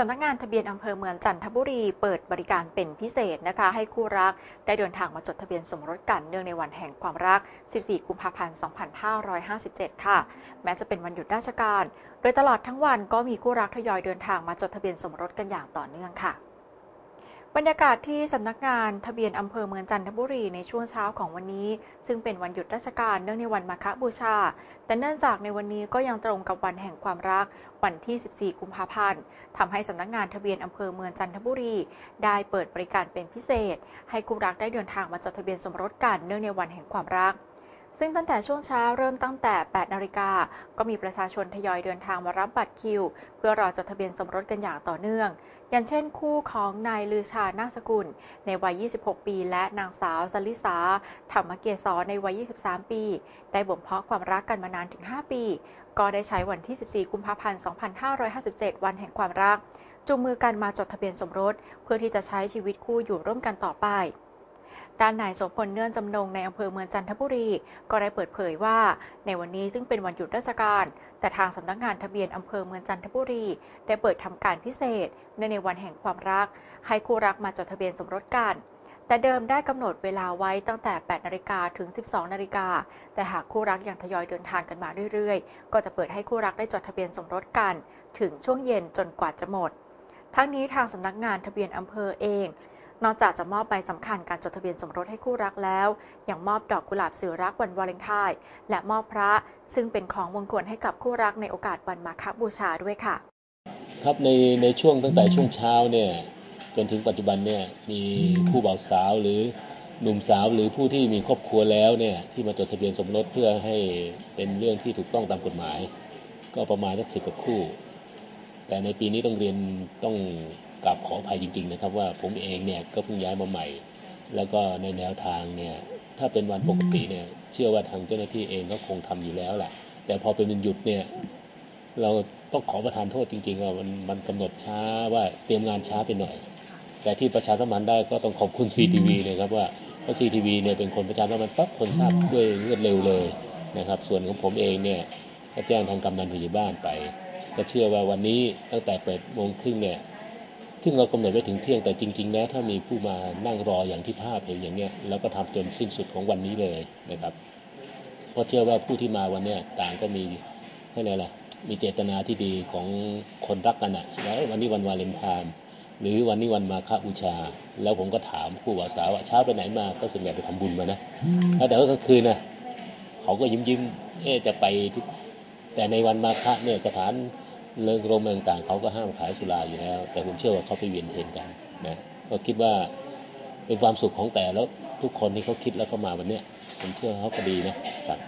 สำนักงานทะเบียนอำเภอเมืองจันทบุรีเปิดบริการเป็นพิเศษนะคะ ให้คู่รักได้เดินทางมาจดทะเบียนสมรสกันเนื่องในวันแห่งความรัก 14 กุมภาพันธ์ 2557 ค่ะ แม้จะเป็นวันหยุดราชการ โดยตลอดทั้งวันก็มีคู่รักทยอยเดินทางมาจดทะเบียนสมรสกันอย่างต่อเนื่องค่ะ บรรยากาศที่สำนักงานทะเบียนอำเภอเมืองจันทบุรีในช่วงเช้าของวันนี้ ซึ่งเป็นวันหยุดราชการเนื่องในวันมาฆบูชา แต่เนื่องจากในวันนี้ก็ยังตรงกับวันแห่งความรักวันที่ 14 กุมภาพันธ์ทำให้สำนักงานทะเบียนอำเภอเมืองจันทบุรี ได้เปิดบริการเป็นพิเศษ ให้คู่รักได้เดินทางมาจดทะเบียนสมรสกันเนื่องในวันแห่งความรัก ซึ่งตั้งแต่ช่วงเช้าเริ่มตั้งแต่ 8 นาฬิกา ก็มีประชาชนทยอยเดินทางมารับบัตรคิว เพื่อรอจดทะเบียนสมรสกันอย่างต่อเนื่อง อย่างเช่นคู่ของนายลือชา นาคสกุล ในวัย 26 ปี และนางสาวสลิสาธรรมเกษรในวัย 23 ปี ได้บ่มเพาะความรักกันมานานถึง 5 ปี ก็ได้ใช้วันที่ 14 กุมภาพันธ์ 2557 วันแห่งความรักจูงมือกันมาจดทะเบียนสมรส เพื่อที่จะใช้ชีวิตคู่อยู่ร่วมกันต่อไป ด้านนายโสพลเนื่อนจำนงในอำเภอเมืองจันทบุรี ก็ได้เปิดเผยว่า ในวันนี้ซึ่งเป็นวันหยุดราชการ แต่ทางสำนักงานทะเบียนอำเภอเมืองจันทบุรี ได้เปิดทำการพิเศษเนื่องในวันแห่งความรัก ให้คู่รักมาจดทะเบียนสมรสกันแต่เดิมได้กำหนดเวลาไว้ตั้งแต่ 8 นาฬิกาถึง 12 นาฬิกา แต่หากคู่รักยังทยอยเดินทางกันมาเรื่อยๆ ก็จะเปิดให้คู่รักได้จดทะเบียนสมรสกัน ถึงช่วงเย็นจนกว่าจะหมด ทั้งนี้ทางสำนักงานทะเบียนอำเภอเอง นอกจากจะมอบใบสำคัญการจดทะเบียนสมรสให้คู่รักแล้ว ยังมอบดอกกุหลาบสื่อรักวันวาเลนไทน์และมอบพระซึ่งเป็นของมงคลให้กับคู่รักในโอกาสวันมาฆบูชาด้วยค่ะ ครับในในช่วงตั้งแต่ช่วงเช้าเนี่ยจนถึงปัจจุบันเนี่ยมีคู่บ่าวสาวหรือหนุ่มสาวหรือผู้ที่มีครอบครัวแล้วเนี่ยที่มาจดทะเบียนสมรสเพื่อให้เป็นเรื่องที่ถูกต้องตามกฎหมาย ก็ประมาณสักสิบกว่าคู่ แต่ในปีนี้ต้องเรียนต้อง กราบขออภัยจริง ๆ นะครับ ว่าผมเองเนี่ยก็เพิ่งย้ายมาใหม่ แล้วก็ในแนวทางเนี่ยถ้าเป็นวันปกติเนี่ย เชื่อว่าทางเจ้าหน้าที่เองก็คงทำอยู่แล้วแหละแต่พอเป็นวันหยุดเนี่ย เราต้องขอประทานโทษจริง ๆ ว่ามันมันกำหนดช้าว่าเตรียมงานช้าไปหน่อย แต่ที่ประชาสัมพันธ์ได้ก็ต้องขอบคุณ CTV นะครับว่าเพราะ CTV เนี่ยเป็นคนประชาสัมพันธ์ปั๊บคนทราบด้วยรวดเร็วเลยนะครับ ส่วนของผมเองเนี่ยก็แจ้งทางกำนันผู้ใหญ่บ้านไป ก็เชื่อว่าวันนี้ตั้งแต่เปิดโมงครึ่งเนี่ย ซึ่งเรากำหนดไว้ถึงเที่ยงแต่จริงๆแล้วถ้ามีผู้มานั่งรออย่างที่ภาพเห็นอย่างเนี้ยแล้วก็ทำจนสิ้นสุดของวันนี้เลยนะครับเพราะเชื่อว่าผู้ที่มาวันเนี้ยต่างก็มีอะไรล่ะมีเจตนาที่ดีของคนรักกันอะแล้ววันนี้วันวาเลนไทน์หรือวันนี้วันมาฆบูชา แล้วผมก็ถามคู่บ่าสาวว่าเช้าไปไหนมาก็ส่วนใหญ่ไปทำบุญมานะแล้วแต่ว่ากลางคืนนะเขาก็ยิ้มยิ้มเอ๊จะไปทุกแต่ในวันมาฆะเนี่ยสถาน เลิกโรงเมืองต่างเขาก็ห้ามขายสุราอยู่แล้ว แต่ผมเชื่อว่าเขาไปเวียนเทียนกันนะก็คิดว่าเป็นความสุขของแต่แล้วทุกคนที่เขาคิดแล้วเขามาวันเนี้ยผมเชื่อเขาก็ดีนะครับ